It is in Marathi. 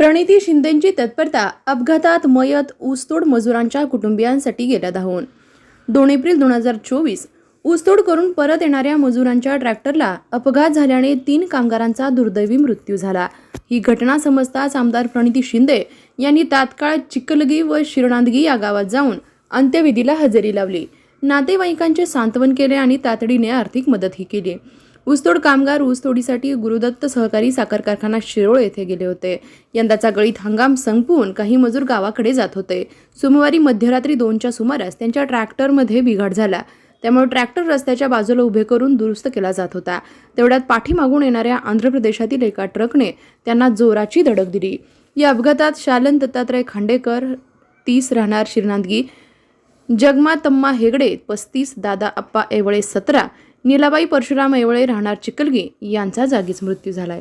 प्रणिती शिंदेंची तत्परता अपघातात मयत ऊसतोड मजुरांच्या कुटुंबियांसाठी गेल्या धावून. दोन एप्रिल दोन हजार चोवीस ऊसतोड करून परत येणाऱ्या मजुरांच्या ट्रॅक्टरला अपघात झाल्याने तीन कामगारांचा दुर्दैवी मृत्यू झाला. ही घटना समजताच आमदार प्रणिती शिंदे यांनी तात्काळ चिखलगी व शिरणांदगी या गावात जाऊन अंत्यविधीला हजेरी लावली. नातेवाईकांचे सांत्वन केले आणि तातडीने आर्थिक मदतही केली. ऊसतोड कामगार ऊसतोडीसाठी गुरुदत्त सहकारी साखर कारखाना शिरोळ येथे गेले होते. यंदाचा गळीत हंगाम संपवून काही मजूर गावाकडे जात होते. सोमवारी मध्यरात्री दोनच्या सुमारास त्यांच्या ट्रॅक्टरमध्ये बिघाड झाला. त्यामुळे ट्रॅक्टर रस्त्याच्या बाजूला उभे करून दुरुस्त केला जात होता. तेवढ्यात पाठीमागून येणाऱ्या आंध्र प्रदेशातील एका ट्रकने त्यांना जोराची धडक दिली. या अपघातात शालन दत्तात्रय खांडेकर तीस राहणार शिरनांदगी जगमा तम्मा हेगडे पस्तीस दादा अप्पा एवळे सतरा नीलाबाई परशुराम एवळे राहणार चिकलगी यांचा जागीच मृत्यू झालाय.